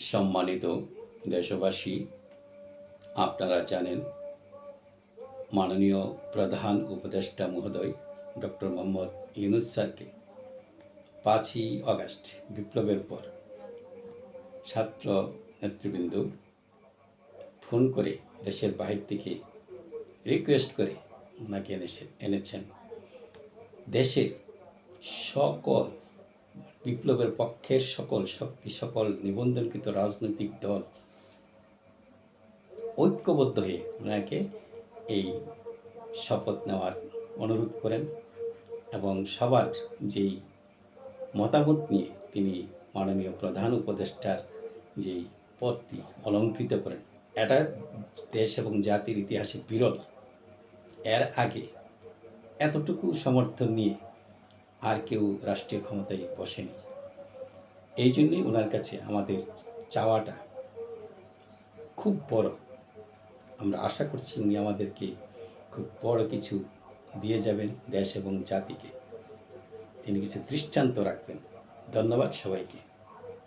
সম্মানিত দেশবাসী, আপনারা জানেন মাননীয় প্রধান উপদেষ্টা মহোদয় ডক্টর মোহাম্মদ ইউনুস স্যারকে পাঁচই আগস্ট বিপ্লবের পর ছাত্র নেতৃবৃন্দ ফোন করে দেশের বাহির থেকে রিকোয়েস্ট করে ওনাকে এনেছে, এনেছেন। দেশের সকল বিপ্লবের পক্ষের সকল শক্তি, সকল নিবন্ধনকৃত রাজনৈতিক দল ঐক্যবদ্ধ হয়ে ওনাকে এই শপথ নেওয়ার অনুরোধ করেন এবং সবার যেই মতামত নিয়ে তিনি মাননীয় প্রধান উপদেষ্টার যেই পদটি অলঙ্কৃত করেন, এটা দেশ এবং জাতির ইতিহাসে বিরল। এর আগে এতটুকু সমর্থন নিয়ে আর কেউ রাষ্ট্রীয় ক্ষমতায় বসেনি। এই জন্যই ওনার কাছে আমাদের চাওয়াটা খুব বড়। আমরা আশা করছি উনি আমাদেরকে খুব বড় কিছু দিয়ে যাবেন দেশ এবং জাতিকে। তিনি কিছু দৃষ্টান্ত রাখবেন। ধন্যবাদ সবাইকে।